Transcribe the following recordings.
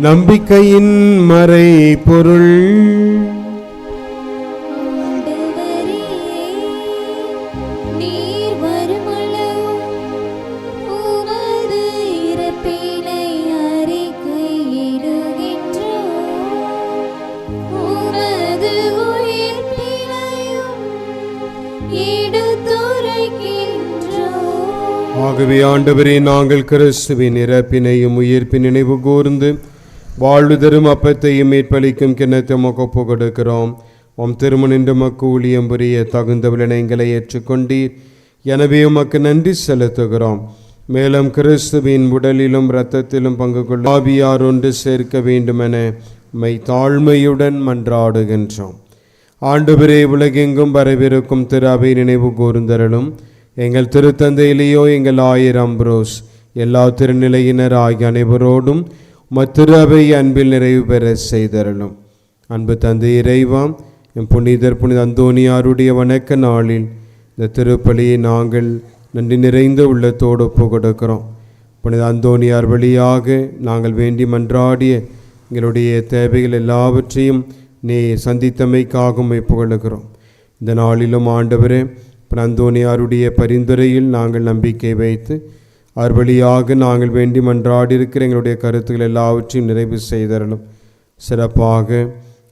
நம்பிக்கையின் மறை பொருள். ஆகவே ஆண்டவரே நாங்கள் கிறிஸ்துவின் இறப்பினையும் உயிர்ப்பின் நினைவு கூர்ந்து வாழ்வு தரும் அப்பத்தையும் மீட்பளிக்கும் கிண்ணத்தை ஒப்பு கொடுக்கிறோம். உம் திருமணின்ற மக்கு ஊழியம் புரிய தகுந்த விளைங்களை ஏற்றுக்கொண்டீர். எனவே உமக்கு நன்றி செலுத்துகிறோம். மேலும் கிறிஸ்துவின் உடலிலும் இரத்தத்திலும் பங்கு கொள்ள ஆவியார் ஒன்று சேர்க்க வேண்டுமென மை தாழ்மையுடன் மன்றாடுகின்றோம். ஆண்டவரே உலகெங்கும் வரவிருக்கும் திரு அவை நினைவு கூர்ந்தரலும் எங்கள் திருத்தந்தையிலேயோ எங்கள் ஆயிரம் அம்ப்ரோஸ் எல்லா திருநிலையினர் ஆகிய அனைவரோடும் மத்திரு அன்பில் நிறைவு பெற செய்தருளும் அன்பு தந்தை இறைவாம் என் புனிதர் புனித அந்தோனியாருடைய வணக்க நாளில் இந்த திருப்பலியை நாங்கள் நன்றி நிறைந்த உள்ளத்தோடு ஒப்பு கொடுக்கிறோம். புனித அந்தோனியார் வழியாக நாங்கள் வேண்டி மன்றாடிய எங்களுடைய தேவைகள் எல்லாவற்றையும் நீ சந்தித்தமைக்காகவும் புகழுகிறோம் இந்த நாளிலும் ஆண்டவரே புனித அந்தோனியாருடைய பரிந்துரையில் நாங்கள் நம்பிக்கை வைத்து அவர் வழியாக நாங்கள் வேண்டி மன்றாடி இருக்கிற எங்களுடைய கருத்துக்கள் எல்லாவற்றையும் நிறைவு செய்தரலும். சிறப்பாக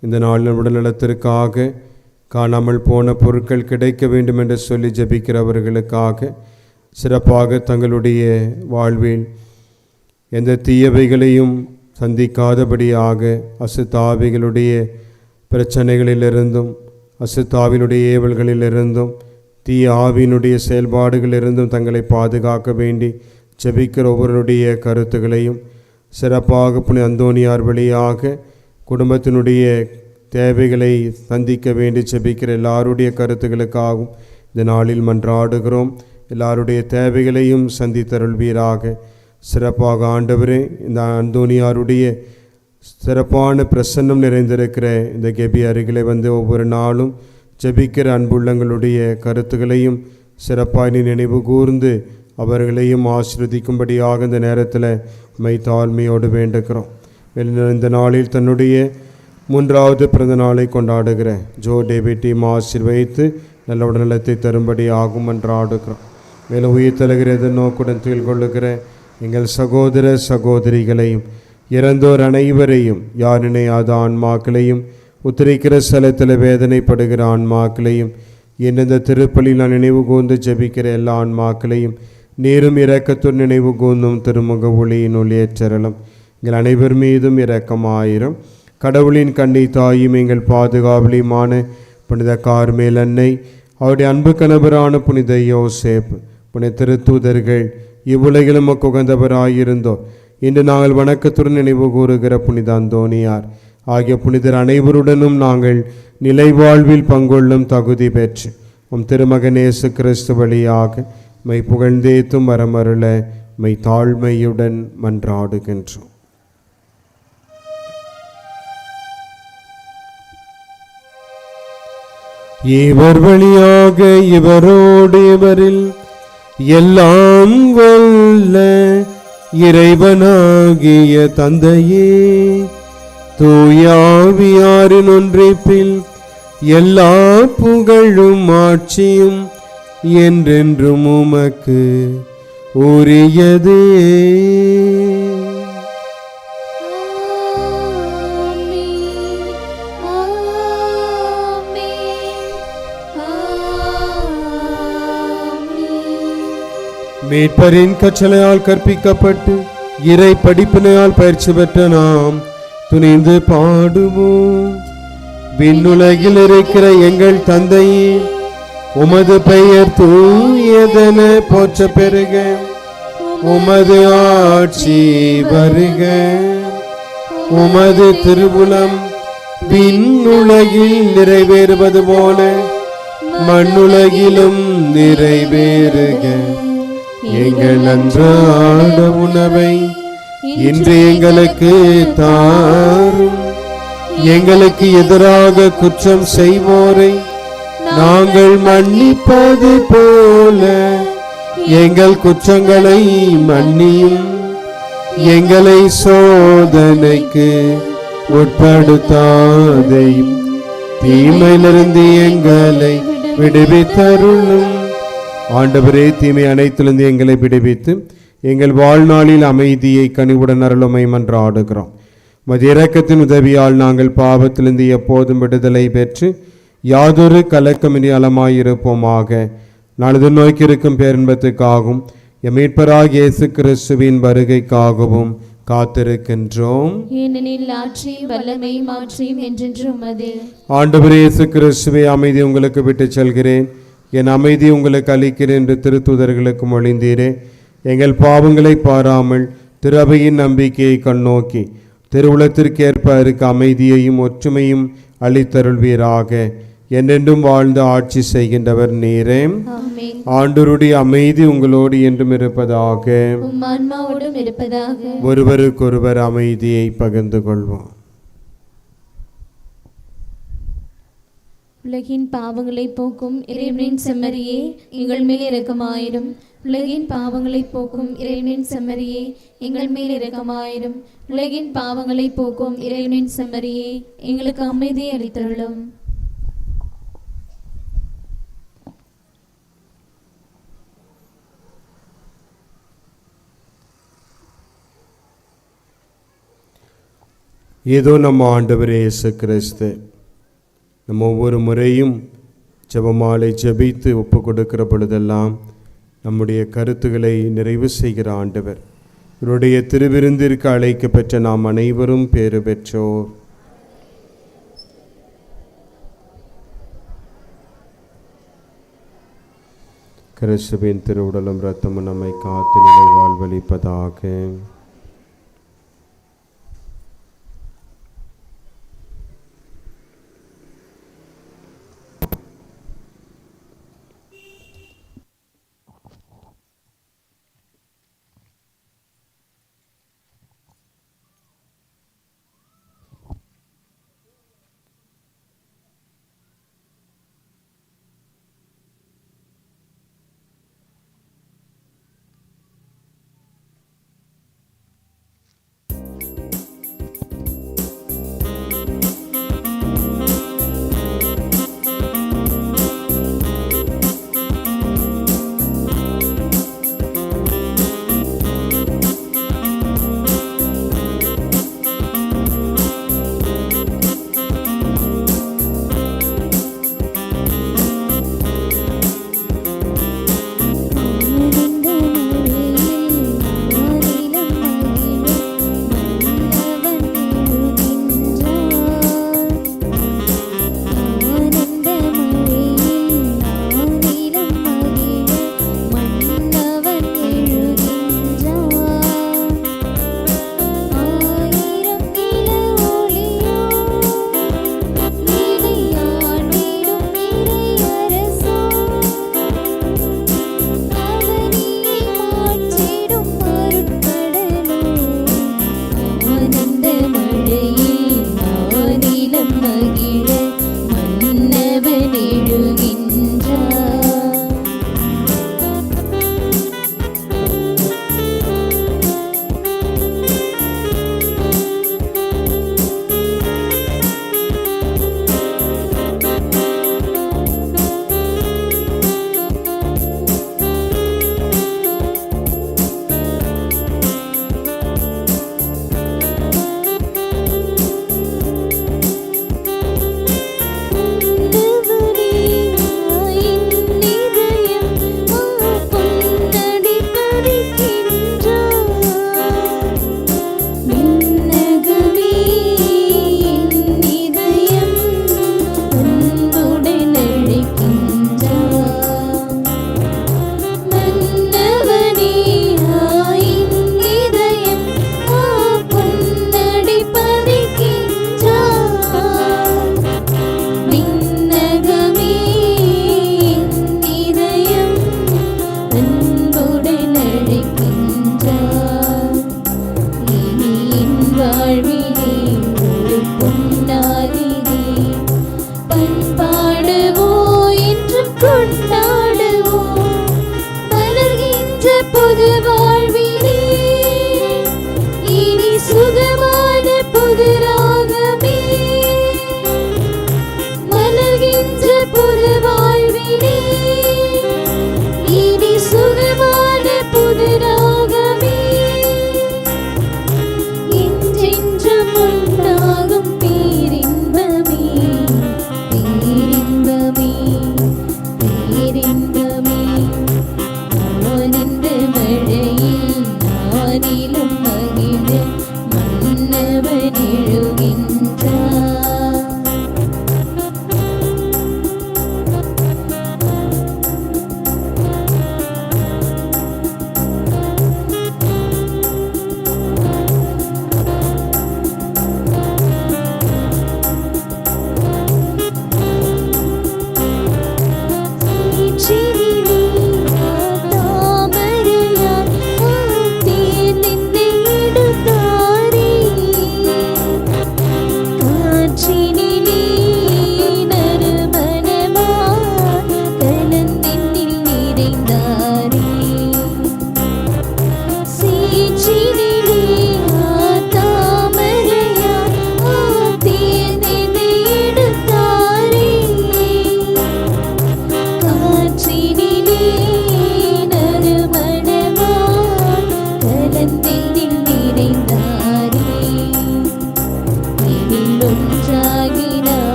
இந்த நாளின் உடல்நலத்திற்காக காணாமல் போன பொருட்கள் கிடைக்க வேண்டும் என்று சொல்லி ஜெபிக்கிறவர்களுக்காக சிறப்பாக தங்களுடைய வாழ்வில் எந்த தீயவைகளையும் சந்திக்காதபடியாக அசுத்தாவிகளுடைய பிரச்சனைகளிலிருந்தும் அசுத்தாவினுடைய ஏவல்களிலிருந்தும் தீய ஆவியினுடைய செயல்பாடுகளிலிருந்தும் தங்களை பாதுகாக்க வேண்டி ஜெபிக்கிற ஒவ்வொருடைய கருத்துகளையும் சிறப்பாக புனி அந்தோனியார் வழியாக குடும்பத்தினுடைய தேவைகளை சந்திக்க வேண்டி செபிக்கிற எல்லாருடைய கருத்துக்களுக்காகவும் இந்த நாளில் மன்றாடுகிறோம். எல்லாருடைய தேவைகளையும் சந்தித்தருள்வீராக. சிறப்பாக ஆண்டவரே இந்த அந்தோனியாருடைய சிறப்பான பிரசன்னம் நிறைந்திருக்கிற இந்த கெபி அருகிலே வந்து ஒவ்வொரு நாளும் ஜெபிக்கிற அன்புள்ளங்களுடைய கருத்துகளையும் சிறப்பாய் நினைவு கூர்ந்து அவர்களையும் ஆசிர்வதிக்கும்படியாக இந்த நேரத்தில் மை தாழ்மையோடு வேண்டுகிறோம். மேலும் இந்த நாளில் தன்னுடைய மூன்றாவது பிறந்த நாளை கொண்டாடுகிற ஜோ டேவிட்டையும் ஆசிர்வதித்து நல்ல உடல்நலத்தை தரும்படி ஆகும் என்று ஆடுகிறோம். மேலும் உயிர் தருகிறது நோக்குடன் துயில் கொள்ளுகிற எங்கள் சகோதர சகோதரிகளையும் இறந்தோர் அனைவரையும் யார் நினையாத ஆன்மாக்களையும் உத்தரிக்கிற ஸ்தலத்தில் வேதனைப்படுகிற ஆன்மாக்களையும் எந்தெந்த திருப்பலியில் நான் நினைவு கூர்ந்து ஜெபிக்கிற எல்லா ஆன்மாக்களையும் நீரும் இரக்கத்துடன் நினைவு கூர்ந்தும் திருமுக ஒளியின் ஒளியேற்றரலும் எங்கள் அனைவர் மீதும் இரக்கமாயிரும். கடவுளின் கண்ணை தாயும் எங்கள் பாதுகாவலியுமான புனித கார்மேல் அன்னை அவருடைய அன்பு கணவரான புனித யோசேப் புனித திருத்தூதர்கள் இவ்வுலகிலும் குகந்தவராயிருந்தோ இன்று நாங்கள் வணக்கத்துடன் நினைவு கூறுகிற புனித அந்தோனியார் ஆகிய புனிதர் அனைவருடனும் நாங்கள் நிலைவாழ்வில் பங்கொள்ளும் தகுதி பெற்று உம் திருமகனேசு கிறிஸ்து வழியாக மை புகழ்ந்தேத்தும் வரமருள மை தாழ்மையுடன் மன்றாடுகின்றோம். இவர் வழியாக இவரோடு இவரில் எல்லாம் வல்ல இறைவனாகிய தந்தையே தூயாவியாரின் ஒன்றிப்பில் எல்லா புகழும் ஆட்சியும் என்றென்றும் உமக்கு உரியதே. மீட்பரின் கற்றலையால் கற்பிக்கப்பட்டு இறை படிப்பினையால் பயிற்சி பெற்ற நாம் துணிந்து பாடுவோம். விண்ணுலகில் இருக்கிற எங்கள் தந்தையே உமது பெயர் தூயதென போற்ற பெருக உமது ஆட்சி வருக. உமது திருவுளம் விண்ணுலகில் நிறைவேறுவது போல மண்ணுலகிலும் நிறைவேறுக. எங்கள் அன்றாட உணவை இன்று எங்களுக்கு தாரும். எங்களுக்கு எதிராக குற்றம் செய்வோரை நாங்கள் மன்னிப்பது போல. எங்கள் குற்றங்களை மன்னியும். எங்களை சோதனைக்கு உட்படுத்தாதையும். தீமையிலிருந்து எங்களை விடுவித்தருளும். ஆண்டவரே தீமை அனைத்திலிருந்து எங்களை விடுவித்து எங்கள் வாழ்நாளில் அமைதியை கனிவுடன் அருளுமை மன்றாடுகிறோம் மது இரக்கத்தின் உதவியால் நாங்கள் பாவத்திலிருந்து எப்போதும் விடுதலை பெற்று யாதொரு கலக்கமின்றி அலமாயிருப்போமாக நாளது நோக்கி இருக்கும் பேரின்பத்துக்காகவும் எம் மீட்பராகிய இயேசு கிறிஸ்துவின் வருகைக்காகவும் காத்திருக்கின்றோம். ஏனெனில் ஆட்சியும் வல்லமையும் ஆட்சியும் என்றென்றும் அது. ஆண்டவரே இயேசு கிறிஸ்துவை அமைதி உங்களுக்கு விட்டுச் செல்கிறேன். என் அமைதி உங்களுக்கு அளிக்கிறேன் என்று திருத்துதர்களுக்கு மொழிந்தீரே எங்கள் பாவங்களை பாராமல் திரு அவையின் நம்பிக்கையை கண்ணோக்கி திருவுளத்திற்கேற்ப இருக்க அமைதியையும் ஒற்றுமையும் அளித்தருள்வீராக. என்றென்றும் வாழ்ந்து ஆட்சி செய்கின்றவர் நீரே. ஆமென். ஆண்டவருடைய அமைதி உங்களோடு என்றும் இருப்பதாக. ஒருவருக்கொருவர் அமைதியை பகிர்ந்து கொள்வோம். உலகின் பாவங்களை போக்கும் இறைவனின் செம்மறியே எங்கள் மேல் இரக்கமாயிரும். உலகின் பாவங்களை போக்கும் இறைவனின் செம்மறியே எங்கள் மேல் இரக்கமாயிரும். உலகின் பாவங்களை போக்கும் இறைவனின் செம்மறியே எங்களுக்கு அமைதியை அளித்தருளும். ஏதோ நம்ம ஆண்டவர் இயேசு கிறிஸ்து நம்ம ஒவ்வொரு முறையும் ஜபமாலை ஜபித்து ஒப்பு கொடுக்கிற பொழுதெல்லாம் நம்முடைய கருத்துக்களை நிறைவு செய்கிற ஆண்டவர். இவருடைய திருவிருந்திற்கு அழைக்கப்பெற்ற நாம் அனைவரும் பேறு பெற்றோர். கிறிஸ்துவின் திருவுடலும் இரத்தமும் நம்மை காத்து நிலை வாழ்வழிப்பதாக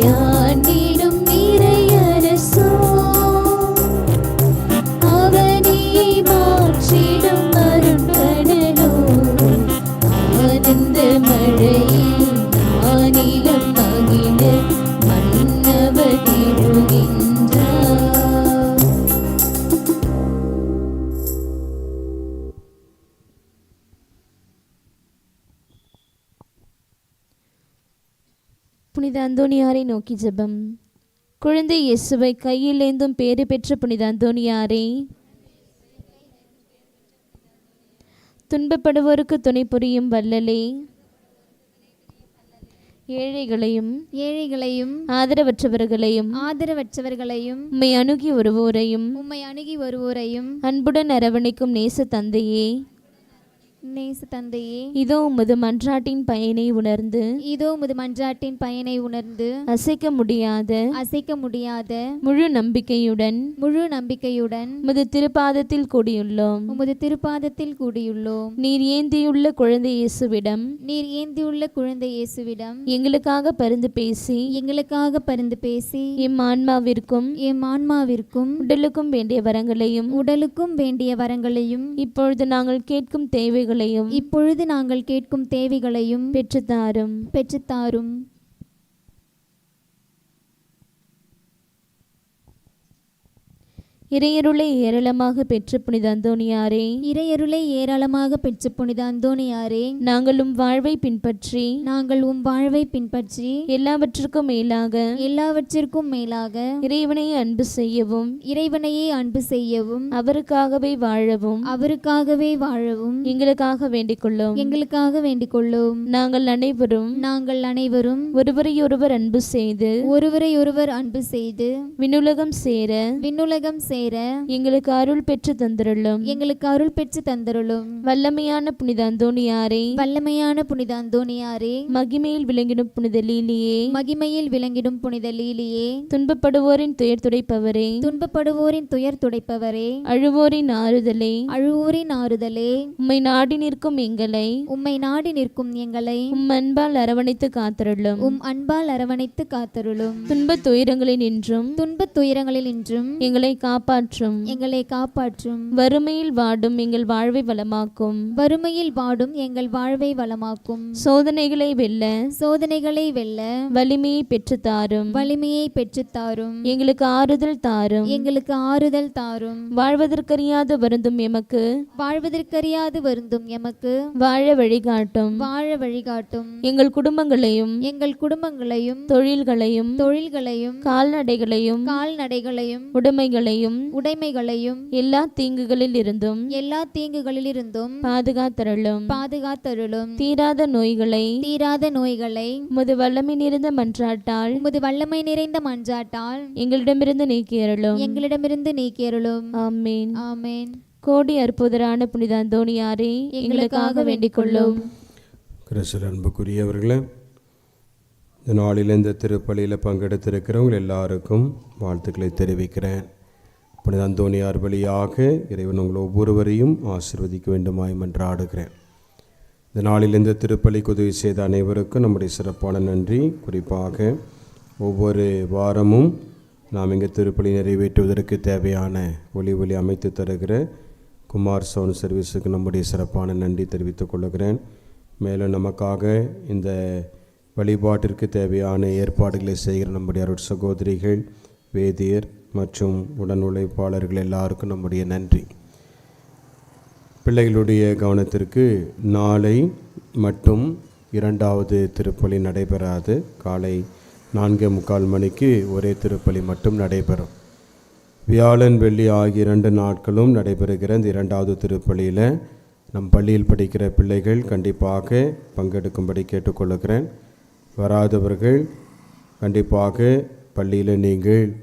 念你。அந்தோனியாரை நோக்கி ஜெபம். குழந்தை இயேசுவை கையில் ஏந்தும் பேறு பெற்ற புனித அந்தோனியாரே. துன்பப்படுவோருக்கு துணை புரியும் வல்லலே. ஏழைகளையும் ஏழைகளையும் ஆதரவற்றவர்களையும் ஆதரவற்றவர்களையும் உம்மை அணுகி வருவோரையும் உம்மை அணுகி வருவோரையும் அன்புடன் அரவணைக்கும் நேச தந்தையே. நேச தந்தையே இதோ உமது மன்றாட்டின் பயனை உணர்ந்து இதோ உமது மன்றாட்டின் பயனை உணர்ந்து அசைக்க முடியாத அசைக்க முடியாத முழு நம்பிக்கையுடன் முழு நம்பிக்கையுடன் உமது திருப்பாதத்தில் கூடியுள்ளோம். உமது திருப்பாதத்தில் கூடியுள்ளோம். நீர் ஏந்தியுள்ள குழந்தை இயேசுவிடம் நீர் ஏந்தியுள்ள குழந்தை இயேசுவிடம் எங்களுக்காக பரிந்து பேசி எங்களுக்காக பரிந்து பேசி எம் ஆன்மாவிற்கும் எம் ஆன்மாவிற்கும் உடலுக்கும் வேண்டிய வரங்களையும் உடலுக்கும் வேண்டிய வரங்களையும் இப்பொழுது நாங்கள் கேட்கும் தேவைகளையும் இப்பொழுது நாங்கள் கேட்கும் தேவைகளையும் பெற்றுத்தாரும். பெற்றுத்தாரும். இறையருளை ஏராளமாக பெற்ற புனித அந்தோணியாரே. இறையருளை ஏராளமாக பெற்ற புனித அந்தோணியாரே. நாங்கள் உம் வாழ்வை பின்பற்றி நாங்கள் உம் வாழ்வை பின்பற்றி எல்லாவற்றுக்கும் மேலாக எல்லாவற்றிற்கும் மேலாக இறைவனை அன்பு செய்யவும் இறைவனையே அன்பு செய்யவும் அவருக்காகவே வாழவும் அவருக்காகவே வாழவும் எங்களுக்காக வேண்டிக் கொள்ளும் எங்களுக்காக வேண்டிக் கொள்ளும் நாங்கள் அனைவரும் நாங்கள் அனைவரும் ஒருவரையொருவர் அன்பு செய்து ஒருவரை ஒருவர் அன்பு செய்து விண்ணுலகம் சேர விண்ணுலகம் சேர எங்களுக்கு அருள் பெற்று தந்திருளும். எங்களுக்கு அருள் பெற்று தந்தருளும். வல்லமையான புனித அந்தோணியாரே வல்லமையான புனித அந்தோணியாரே மகிமையில் விளங்கிடும் புனித லீலியே மகிமையில் விளங்கிடும் புனித லீலியே துன்பப்படுவோரின் துயர் துடைப்பவரே. துன்பப்படுவோரின் துயர் துடைப்பவரே. அழுவோரின் ஆறுதலே. அழுவோரின் ஆறுதலே. உம்மை நாடி நிற்கும் எங்களை. உம்மை நாடி நிற்கும் எங்களை. உம் அன்பால் அரவணைத்து காத்திருளும். உம் அன்பால் அரவணைத்து காத்தருளும். துன்பத் துயரங்களில் நின்றும் துன்பத் துயரங்களில் இன்றும். எங்களை காப்பாற்றும். எங்களை காப்பாற்றும். வறுமையில் வாடும் எங்கள் வாழ்வை வளமாக்கும். வறுமையில் வாடும் எங்கள் வாழ்வை வளமாக்கும். சோதனைகளை வெல்ல. சோதனைகளை வெல்ல. வலிமையை பெற்றுத் தாரும் வலிமையை பெற்றுத் தாரும் எங்களுக்கு ஆறுதல் தாரும். எங்களுக்கு ஆறுதல் தாரும். வாழ்வதற்கறியாது வருந்தும் எமக்கு. வாழ்வதற்கறியாது வருந்தும் எமக்கு. வாழ வழிகாட்டும். வாழ வழிகாட்டும். எங்கள் குடும்பங்களையும். எங்கள் குடும்பங்களையும். தொழில்களையும். தொழில்களையும். கால்நடைகளையும். கால்நடைகளையும். உடைமைகளையும். உடைமைகளையும் எல்லா தீங்குகளில் இருந்தும் எல்லா தீங்குகளிலிருந்தும் பாதுகாத்தருளும். பாதுகாத்தருளும். தீராத நோய்களை தீராத நோய்களை உமது வல்லமை நிறைந்த மன்றாட்டால் உமது வல்லமை நிறைந்த மன்றாட்டால் எங்களிடமிருந்து நீக்கியருளும். எங்களிடமிருந்து நீக்கியருளும். ஆமீன். ஆமென். கோடி அற்புதரான புனித அந்தோணியாரே எங்களுக்காக வேண்டிக் கொள்ளும் கிறிஸ்து அன்புக்குரியவர்களே இந்த நாளில் இந்த திருப்பலியில் பங்கெடுத்திருக்கிறவங்க எல்லாருக்கும் வாழ்த்துக்களை தெரிவிக்கிறேன். புனித அந்தோனியார் வழியாக இறைவன் உங்கள் ஒவ்வொருவரையும் ஆசிர்வதிக்க வேண்டுமாய் மன்றாடுகிறேன். இந்த நாளில் இந்த திருப்பலிக்கு உதவி செய்த அனைவருக்கும் நம்முடைய சிறப்பான நன்றி. குறிப்பாக ஒவ்வொரு வாரமும் நாம் இங்கே திருப்பலி நிறைவேற்றுவதற்கு தேவையான ஒளி ஒளி அமைத்து தருகிற குமார் சவுண்ட் சர்வீஸுக்கு நம்முடைய சிறப்பான நன்றி தெரிவித்துக் கொள்கிறேன். மேலும் நமக்காக இந்த வழிபாட்டிற்கு தேவையான ஏற்பாடுகளை செய்கிற நம்முடைய அருட் சகோதரிகள் வேதியர் மற்றும் உடன் உழைப்பாளர்கள் எல்லாருக்கும் நம்முடைய நன்றி. பிள்ளைகளுடைய கவனத்திற்கு நாளை மட்டும் இரண்டாவது திருப்பலி நடைபெறாது. காலை நான்கே முக்கால் மணிக்கு ஒரே திருப்பலி மட்டும் நடைபெறும். வியாழன் வெள்ளி ஆகிய இரண்டு நாட்களும் நடைபெறுகிற இந்த இரண்டாவது திருப்பலியில் நம் பள்ளியில் படிக்கிற பிள்ளைகள் கண்டிப்பாக பங்கெடுக்கும்படி கேட்டுக்கொள்கிறேன். வராதவர்கள் கண்டிப்பாக பள்ளியில் நீங்கள்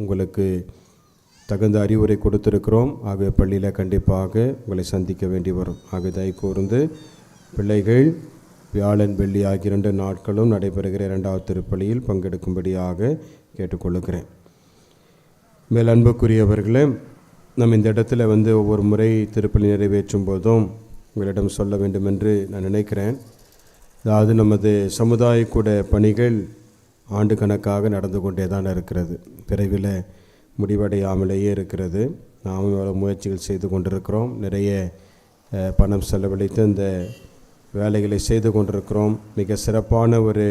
உங்களுக்கு தகுந்த அறிவுரை கொடுத்திருக்கிறோம். ஆகவே பள்ளியில் கண்டிப்பாக உங்களை சந்திக்க வேண்டி வரும். ஆகவே கூர்ந்து பிள்ளைகள் வியாழன் வெள்ளி ஆகிய இரண்டு நாட்களும் நடைபெறுகிற இரண்டாவது திருப்பலியில் பங்கெடுக்கும்படியாக கேட்டுக்கொள்ளுகிறேன். மேல் அன்புக்குரியவர்களே நம்ம இந்த இடத்துல வந்து ஒவ்வொரு முறை திருப்பலி நிறைவேற்றும் போதும் உங்களிடம் சொல்ல வேண்டும் என்று நான் நினைக்கிறேன். அதாவது நமது சமுதாய கூட பணிகள் ஆண்டு கணக்காக நடந்து கொண்டே தான் இருக்கிறது. விரைவில் முடிவடையாமலேயே இருக்கிறது. நாம் எவ்வளோ முயற்சிகள் செய்து கொண்டிருக்கிறோம். நிறைய பணம் செலவழித்து இந்த வேலைகளை செய்து கொண்டிருக்கிறோம். மிக சிறப்பான ஒரு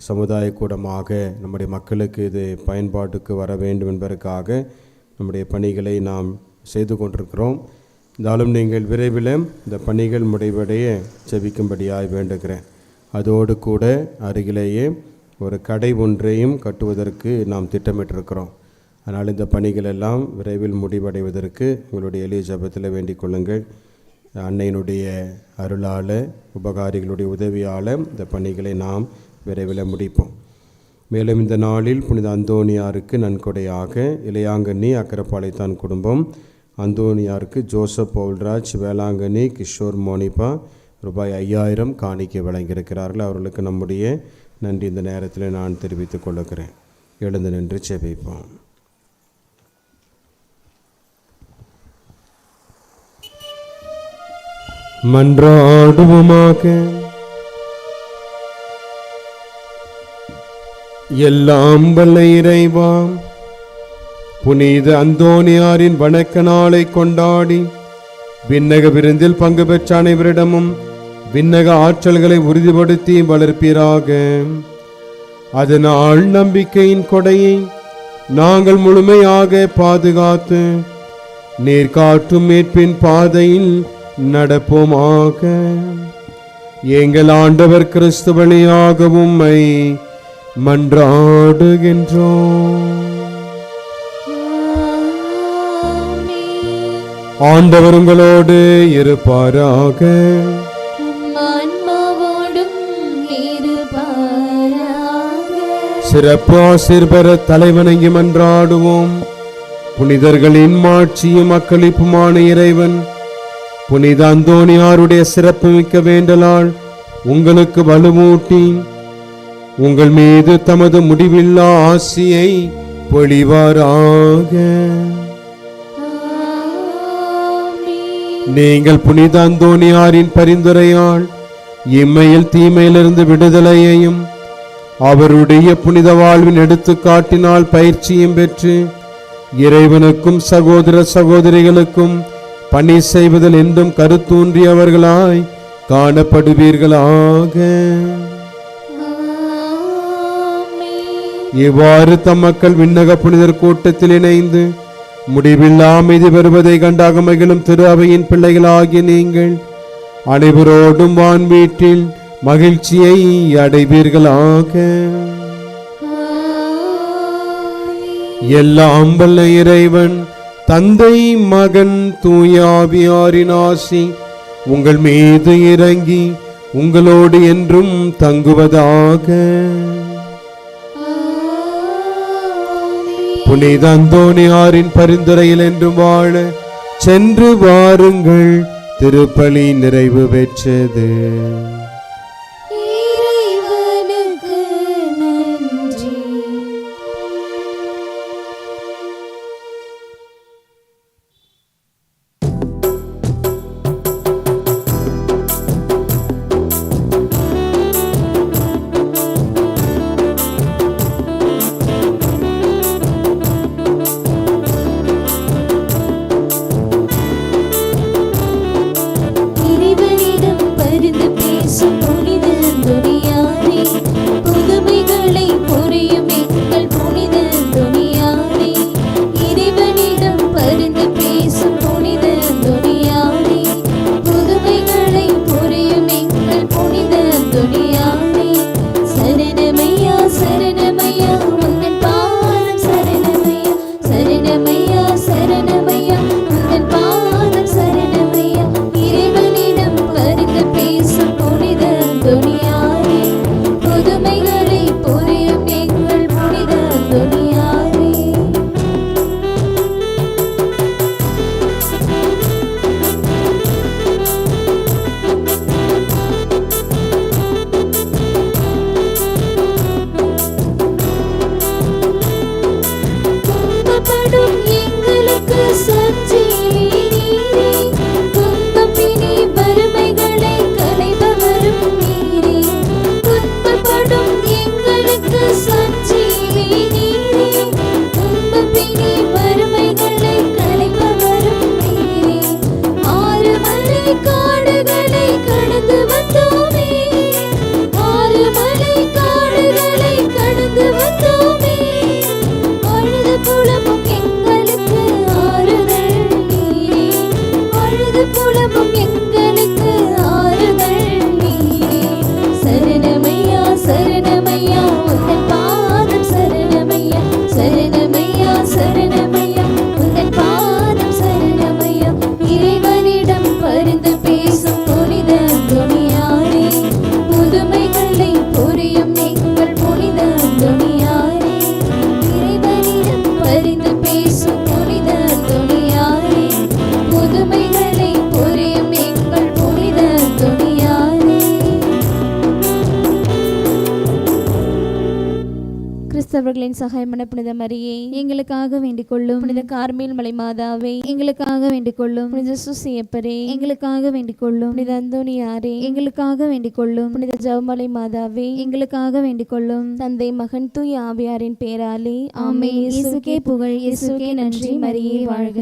சமுதாய கூடமாக நம்முடைய மக்களுக்கு இது பயன்பாட்டுக்கு வர வேண்டும் என்பதற்காக நம்முடைய பணிகளை நாம் செய்து கொண்டிருக்கிறோம். இருந்தாலும் நீங்கள் விரைவில் இந்த பணிகள் முடிவடைய செபிக்கும்படியாய் வேண்டுகிறேன். அதோடு கூட அருகிலேயே ஒரு கடை ஒன்றையும் கட்டுவதற்கு நாம் திட்டமிட்டிருக்கிறோம். அதனால் இந்த பணிகள் எல்லாம் விரைவில் முடிவடைவதற்கு உங்களுடைய எளிய ஜபத்தில் வேண்டிக் கொள்ளுங்கள். அன்னையினுடைய அருளால் உபகாரிகளுடைய உதவியால் இந்த பணிகளை நாம் விரைவில் முடிப்போம். மேலும் இந்த நாளில் புனித அந்தோனியாருக்கு நன்கொடையாக இளையாங்கண்ணி அக்கரப்பாளையத்தான் குடும்பம் அந்தோனியாருக்கு ஜோசப் பவுல்ராஜ் வேளாங்கண்ணி கிஷோர் மோனிபா ரூபாய் ஐயாயிரம் காணிக்கை வழங்கியிருக்கிறார்கள். அவர்களுக்கு நம்முடைய நன்றி. இந்த நேரத்தில் நான் தெரிவித்துக் கொள்ளுகிறேன். எழுந்து நின்று செபிப்போம் மன்றாடுவோமாக. எல்லாம் வல்ல இறைவாம் புனித அந்தோனியாரின் வணக்க நாளை கொண்டாடி விண்ணக விருந்தில் பங்கு பெற்ற அனைவரிடமும் விண்ணக ஆற்றல்களை உறுதிப்படுத்தி வளர்ப்பீராக. அதனால் நம்பிக்கையின் கொடையை நாங்கள் முழுமையாக பாதுகாத்து நீர் காட்டும் மீட்பின் பாதையில் நடப்போமாக. எங்கள் ஆண்டவர் கிறிஸ்து வழியாக உம்மை மன்றாடுகின்றோம். ஆண்டவர் உங்களோடு இருப்பாராக. சிறப்பு ஆசிர் பெற தலைவணங்கி மன்றாடுவோம். புனிதர்களின் மாட்சியும் அக்களிப்புமான இறைவன். புனித அந்தோணியாருடைய சிறப்புமிக்க வேண்டலால் உங்களுக்கு வலுமூட்டி உங்கள் மீது தமது முடிவில்லா ஆசியை பொழிவாராக. நீங்கள் புனித அந்தோணியாரின் பரிந்துரையால் இம்மையில் தீமையிலிருந்து விடுதலையையும் அவருடைய புனித வாழ்வின் எடுத்துக்காட்டினால் பயிற்சியும் பெற்று இறைவனுக்கும் சகோதர சகோதரிகளுக்கும் பணி செய்வதில் என்றும் கருத்தூன்றியவர்களாய் காணப்படுவீர்களாக. இவ்வாறு தம் மக்கள் விண்ணக புனிதர் கூட்டத்தில் இணைந்து முடிவில்லா அமைதி பெறுவதை கண்டாக மகிழும் திரு அவையின் பிள்ளைகளாகிய நீங்கள் அனைவரோடும் வான் வீட்டில் மகிழ்ச்சியை அடைவீர்களாக. எல்லாம் வல்ல இறைவன் தந்தை மகன் தூயாவியாரின் ஆசி உங்கள் மீது இறங்கி உங்களோடு என்றும் தங்குவதாக. புனித அந்தோனியாரின் பரிந்துரையில் என்றும் வாழ சென்று வாருங்கள் திருப்பலி நிறைவு பெற்றது. அவர்களின் சகாயமான புனித மரியே எங்களுக்காக வேண்டிக் கொள்ளும் புனித கார்மேல் மலை மாதாவே எங்களுக்காக வேண்டிக் கொள்ளும் புனித சுசியப்பரே எங்களுக்காக வேண்டிக் கொள்ளும் புனித அந்தோனியாரே எங்களுக்காக வேண்டிக் கொள்ளும் புனித ஜவமலை மாதாவே எங்களுக்காக வேண்டிக் கொள்ளும் தந்தை மகன் தூய் ஆவியாரின் பேராலே. ஆமே இயேசுக்கே புகழ் இயேசுக்கே நன்றி. மரியே வாழ்க.